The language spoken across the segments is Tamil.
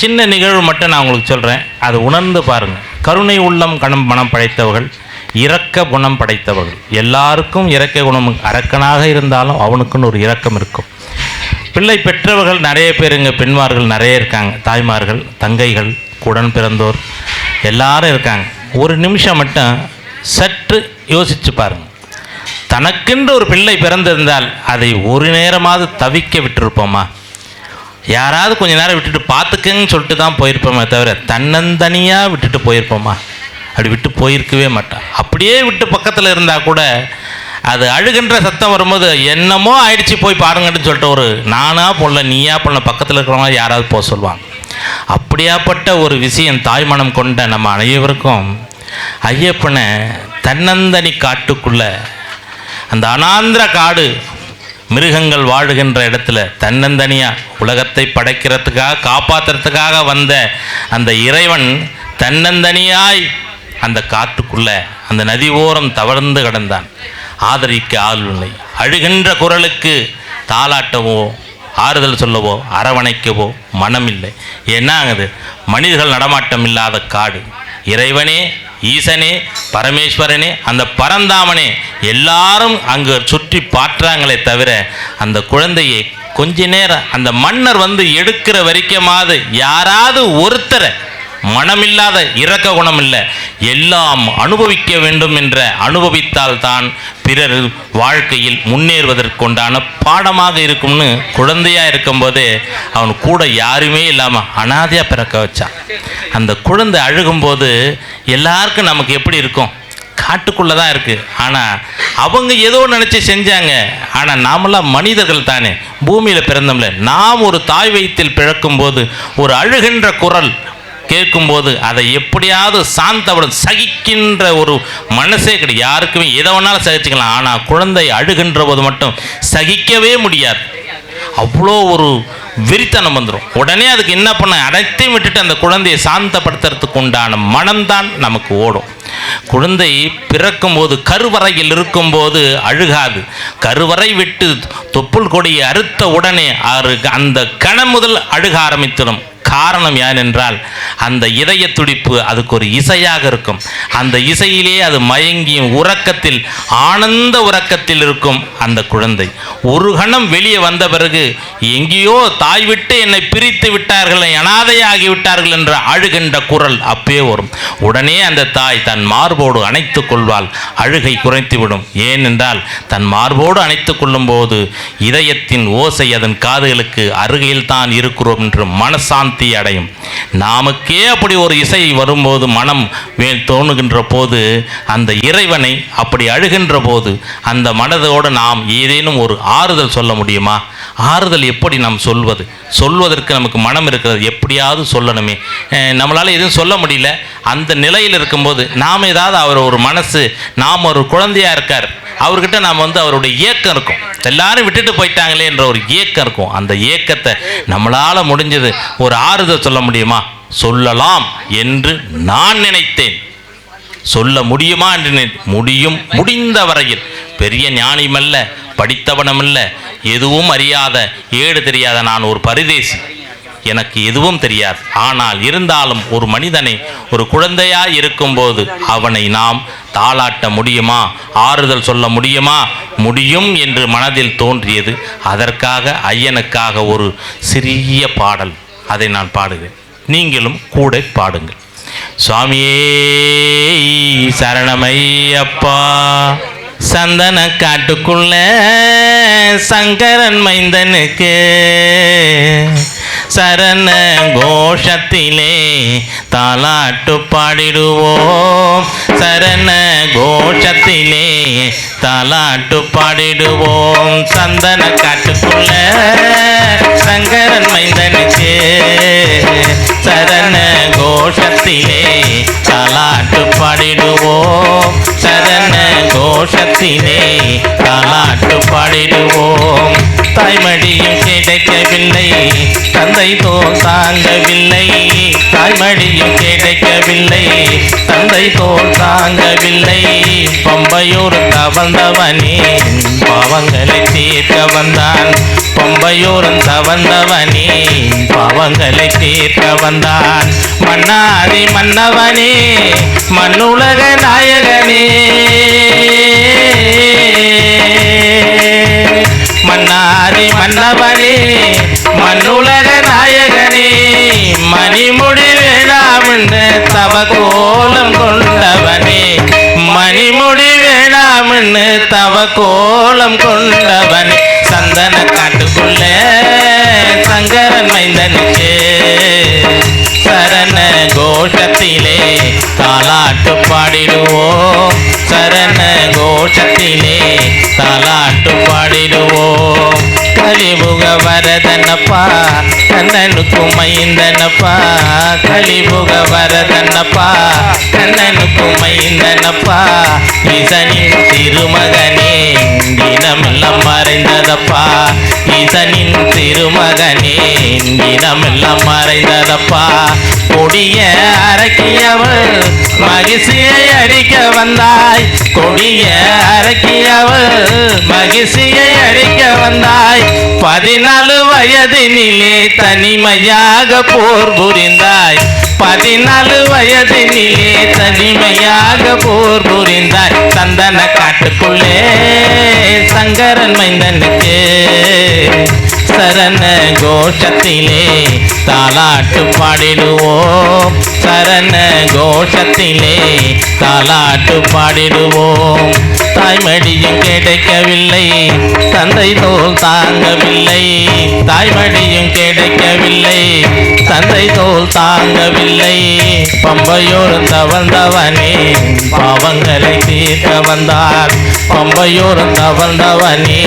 சின்ன நிகழ்வு மட்டும் நான் உங்களுக்கு சொல்கிறேன் அது உணர்ந்து பாருங்கள் கருணை உள்ளம் கணம் மனம் படைத்தவர்கள் இரக்க குணம் படைத்தவர்கள். எல்லாருக்கும் இரக்க குணம் அரக்கனாக இருந்தாலும் அவனுக்குன்னு ஒரு இரக்கம் இருக்கும். பிள்ளை பெற்றவர்கள் நிறைய பேர் இங்கே பெண்மார்கள் நிறைய இருக்காங்க. தாய்மார்கள் தங்கைகள் உடன் பிறந்தோர் எல்லாரும் இருக்காங்க. ஒரு நிமிஷம் மட்டும் சற்று யோசித்து பாருங்கள் தனக்கென்று ஒரு பிள்ளை பிறந்திருந்தால் அதை ஒரு நேரமாவது தவிக்க விட்டிருப்போமா? யாராவது கொஞ்ச நேரம் விட்டுட்டு பார்த்துக்கன்னு சொல்லிட்டு தான் போயிருப்போமே தவிர தன்னந்தனியாக விட்டுட்டு போயிருப்போமா? அப்படி விட்டு போயிருக்கவே மாட்டான். அப்படியே விட்டு பக்கத்தில் இருந்தால் கூட அது அழுகின்ற சத்தம் வரும்போது என்னமோ ஆயிடுச்சு போய் பாருங்கன்னு சொல்லிட்டு ஒரு நானா பொண்ண நீயா பொண்ண பக்கத்தில் இருக்கிறவங்க யாராவது போக சொல்லுவாங்க. அப்படியாப்பட்ட ஒரு விஷயம் தாய்மனம் கொண்ட நம்ம அனைவருக்கும் ஐயப்பனை தன்னந்தனி காட்டுக்குள்ளே அந்த அனாந்திர காடு மிருகங்கள் வாழுகின்ற இடத்துல தன்னந்தனியாக உலகத்தை படைக்கிறதுக்காக காப்பாற்றுறதுக்காக வந்த அந்த இறைவன் தன்னந்தனியாய் அந்த காட்டுக்குள்ளே அந்த நதி ஓரம் தவழ்ந்து கிடந்தான். ஆதரிக்க ஆள் இல்லை அழுகின்ற குரலுக்கு தாளாட்டவோ ஆறுதல் சொல்லவோ அரவணைக்கவோ மனமில்லை. என்ன ஆகுது மனிதர்கள் நடமாட்டம் இல்லாத காடு. இறைவனே ஈசனே பரமேஸ்வரனே அந்த பரந்தாமனே எல்லாரும் அங்கு சுற்றி பாற்றாங்களே தவிர அந்த குழந்தையை கொஞ்ச நேரம் அந்த மன்னர் வந்து எடுக்கிற வரைக்குமாவது யாராவது ஒருத்தரை மனமில்லாத இரக்க குணம் இல்லை எல்லாம் அனுபவிக்க வேண்டும் என்ற அனுபவித்தால் தான் பிறர் வாழ்க்கையில் முன்னேறுவதற்குண்டான பாடமாக இருக்கும்னு குழந்தையாக இருக்கும்போதே அவன் கூட யாருமே இல்லாமல் அனாதையாக பிறக்க வச்சான். அந்த குழந்தை அழுகும்போது எல்லாருக்கும் நமக்கு எப்படி இருக்கும்? காட்டுக்குள்ளே தான் இருக்குது ஆனால் அவங்க ஏதோ நினச்சி செஞ்சாங்க. ஆனால் நாமெல்லாம் மனிதர்கள் தானே. பூமியில் பிறந்தோம்ல. நாம் ஒரு தாய் வயிற்றில் பிறக்கும்போது ஒரு அழுகின்ற குரல் கேட்கும்போது அதை எப்படியாவது சாந்தவுடன் சகிக்கின்ற ஒரு மனசே கிடையாது யாருக்குமே எதை வேணாலும் சகிச்சுக்கலாம். ஆனால் குழந்தை அழுகின்ற போது மட்டும் சகிக்கவே முடியாது. அவ்வளோ ஒரு வெறித்தனம் வந்துடும் உடனே அதுக்கு என்ன பண்ண அனைத்தையும் விட்டுட்டு அந்த குழந்தையை சாந்தப்படுத்துறதுக்கு உண்டான மனம்தான் நமக்கு ஓடும். குழந்தை பிறக்கும்போது கருவறையில் இருக்கும்போது அழுகாது. கருவறை விட்டு தொப்புள் கொடியை அறுத்த உடனே அவருக்கு அந்த கணம் முதல் அழுக ஆரம்பித்திடும். காரணம் ஏனென்றால் அந்த இதய துடிப்பு அதுக்கு ஒரு இசையாக இருக்கும். அந்த இசையிலே அது மயங்கியும் உறக்கத்தில் ஆனந்த உறக்கத்தில் இருக்கும் அந்த குழந்தை. ஒரு கணம் வெளியே வந்த பிறகு எங்கேயோ தாய் விட்டு என்னை பிரித்து விட்டார்கள் அனாதையாகி விட்டார்கள் என்ற அழுகின்ற குரல் அப்பே வரும். உடனே அந்த தாய் தன் மார்போடு அணைத்துக் கொள்வாள் அழுகை குறைத்துவிடும். ஏனென்றால் தன் மார்போடு அணைத்துக் கொள்ளும்போது இதயத்தின் ஓசை அதன் காதுகளுக்கு அருகில் தான் இருக்கிறோம் என்று மனசாந்தி அடையும் நாமக்கே அப்படி ஒரு இசை வரும்போது மனம் வே தோணுகின்ற போது அந்த இறைவனை அப்படி அழுகின்ற போது அந்த மனதோடு நாம் ஏதேனும் ஒரு ஆறுதல் சொல்ல முடியுமா? ஆறுதல் எப்படி நாம் சொல்வது? சொல்வதற்கு நமக்கு மனம் இருக்கிறது. எப்படியாவது சொல்லணுமே. நம்மளால் எதுவும் சொல்ல முடியல. அந்த நிலையில் இருக்கும்போது நாம் ஏதாவது அவர் ஒரு மனசு நாம் ஒரு குழந்தையாக இருக்கார். அவர்கிட்ட நாம் வந்து அவருடைய இயக்கம் இருக்கும். எல்லாரும் விட்டுட்டு போயிட்டாங்களே என்ற ஒரு இயக்கம் இருக்கும். அந்த ஏக்கத்தை நம்மளால் முடிஞ்சது ஒரு ஆறுதல் சொல்ல முடியுமா? சொல்லலாம் என்று நான் நினைத்தேன். சொல்ல முடியுமா என்று நினை- முடியும் முடிந்த வரையில். பெரிய ஞானியமல்ல படித்தவனமல்ல எதுவும் அறியாத ஏடு தெரியாத நான் ஒரு பரிதேசி. எனக்கு எதுவும் தெரியாது. ஆனால் இருந்தாலும் ஒரு மனிதனை ஒரு குழந்தையாய் இருக்கும்போது அவனை நாம் தாளாட்ட முடியுமா? ஆறுதல் சொல்ல முடியுமா? முடியும் என்று மனதில் தோன்றியது. அதற்காக ஐயனுக்காக ஒரு சிறிய பாடல் அதை நான் பாடுகிறேன். நீங்களும் கூட பாடுங்கள். சுவாமியே சரணமையப்பா. சந்தன காட்டுக்குள்ள சங்கரன் மைந்தனுக்கு சரண கோஷத்திலே தாலாட்டு பாடிடுவோம். சரண கோஷத்திலே தாலாட்டு பாடிடுவோம். சந்தன காட்டுக்குள்ள சங்கரன் மைந்தனுக்கு சரண கோஷத்திலே தாலாட்டு பாடிடுவோம். சரண கோஷத்திலே தாலாட்டு பாடிடுவோம். தாய்மடியும் கிடைக்கவில்லை. தந்தை தோ தாங்கவில்லை. தாய்மடியும் கிடைக்கவில்லை. தந்தை தோல் தாங்கவில்லை. பொம்பையூர் தவந்தவனே பாவங்களை தீர்க்க வந்தான். பம்பையூரன் தவந்தவனே பாவங்களை தீர்க்க வந்தான். மன்னாதி மன்னவனே மண்ணுலக நாயகனே. மன்னாதி மன்னவனே மண்ணுலக நாயகனே மணிமுடி வேணாமென்று தவ கோலம் கொண்டவனே. மணிமுடி வேணாமென்று தவ கோலம் கொண்டவனே. சந்தன காட்டுக்குள்ள சங்கரன் மைந்தனுக்கு சரண கோஷத்திலே தாலாட்டு பாடிடுவோம். சரண கோஷத்திலே தாலாட்டு பாடிடுவோம் கலிபுக வரதனப்பா கண்ணனுக்கு மைந்தனப்பா. கலிபுக வரதனப்பா கண்ணனுக்கு மைந்தனப்பா. ஈசனின் திருமகனே தினமெல்லாம் மறைந்ததப்பா. ஈசனின் திருமகனே தினமெல்லாம் மறைந்ததப்பா. கொடிய அரக்கியவள் மகிழ்ச்சியை அடிக்க வந்தாய். கொடிய அரக்கியவள் மகிழ்ச்சியை அடிக்க வந்தாய். பதினாலு வயதினிலே தனிமையாக போர் புரிந்தாய். பதினாலு வயதினிலே தனிமையாக போர் புரிந்தாய். சந்தன காட்டுக்குள்ளே சங்கரன் மைந்தனுக்கு சரண கோஷத்திலே தாலாட்டு பாடிடுவோம். சரண கோஷத்திலே தாலாட்டு பாடிடுவோம். தாய்மடியும் கிடைக்கவில்லை தந்தை தோல் தாங்கவில்லை. தாய்மடியும் கிடைக்கவில்லை தந்தை தோல் தாங்கவில்லை. பம்பையோர் வந்தவனே பாவங்களை தீர்க்க வந்தார். பம்பையோர் வந்தவனே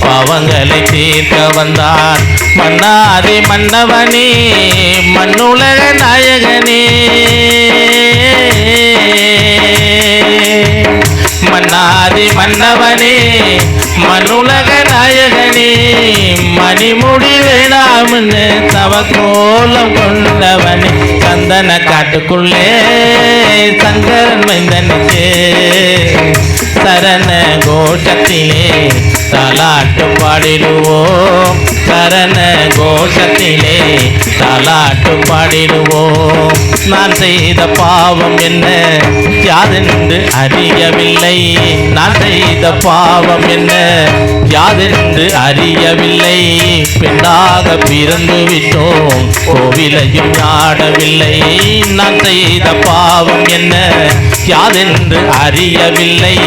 பாவங்களை தீர்க்க வந்தார். மன்னாதி மன்னவனே மண்ணுலக நாயகனே. மன்னாதி மன்னவனே மண்ணுலக நாயகனே. மணிமுடி வேணாம்னு தவ கோலம் கொண்டவனே சந்தன காட்டுக்குள்ளே சங்கரன் மைந்தனுக்கு. சரண கோஷத்திலே தாலாட்டு பாடிடுவோம். சரண கோஷத்திலே தாலாட்டு பாடிடுவோம். நான் செய்த பாவம் என்ன? யாதென்று அறியவில்லை. நான் செய்த பாவம் என்ன? யாதென்று அறியவில்லை. பெண்ணாக பிறந்து விட்டோம். கோவிலையும் ஆடவில்லை நான் செய்த பாவம் என்ன? யாதென்று அறியவில்லை.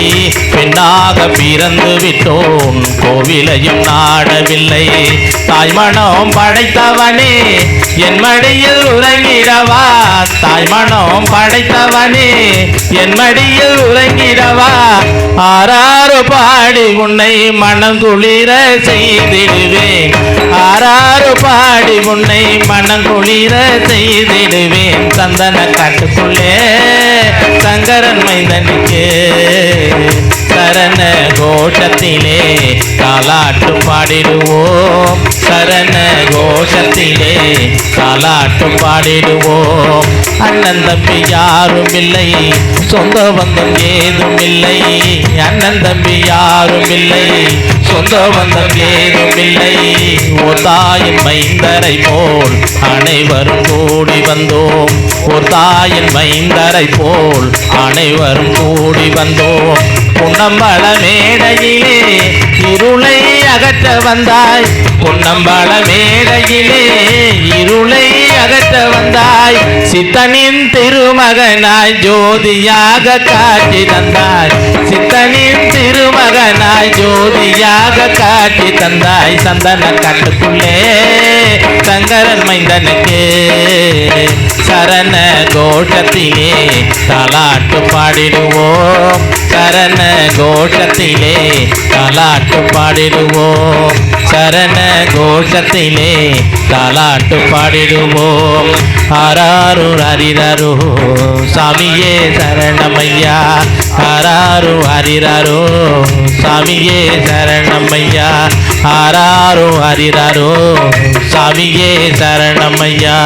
பெண்ணாக பிறந்து விட்டோம். கோவிலையும் நாடவில்லை. தாய்மணம் படைத்தவனே. என் மடியில் உறங்கிடவா? தாய்மணம் படைத்தவனே என் மடியில் உறங்கிடவா? ஆறாறு பாடி உன்னை மனம் குளிர செய்திடுவேன். ஆறாறு பாடி உன்னை மனம் குளிர செய்திடுவேன். சந்தன காட்டுக்குள்ளே சங்கரன் மைந்தனுக்கு. சரண கோஷத்திலே தாலாட்டு பாடிடுவோம். சரண கோஷத்திலே தாலாட்டு பாடிடுவோம். அண்ணன் தம்பி யாரும் இல்லை சொந்த பந்தம் ஏதும் இல்லை. அண்ணன் தம்பி யாரும் இல்லை சொந்த பந்தம் ஏதுமில்லை ஓர் தாயின் மைந்தரை போல் அனைவரும் கூடி வந்தோம். ஓர் தாயின் மைந்தரை போல் அனைவரும் கூடி வந்தோம். புன்னம்பல மேடையிலே இருளை அகற்ற வந்தாய். புன்னம்பல மேடையிலே இருளை அகற்ற வந்தாய். சித்தனின் திருமகனாய் ஜோதியாக காட்சி தந்தாய். சித்தனின் திருமகனாய் ஜோதியாக காட்சி தந்தாய். சந்தன காட்டுக்குள்ளே சங்கரன் மைந்தனுக்கு. சரண கோஷத்திலே தலாட்டு பாடிடுவோம். சரண கோஷத்திலே தலாட்டு பாடிடுவோம். சரண கோஷத்திலே தாலாட்டு பாடிடுவோம். ஆராரு ஹரிரரு சாமியே சரணமையா. ஆராரு ஹரிரரு சாமியே சரணமையா. ஆராரு ஹரிரரு சாமியே சரணமையா.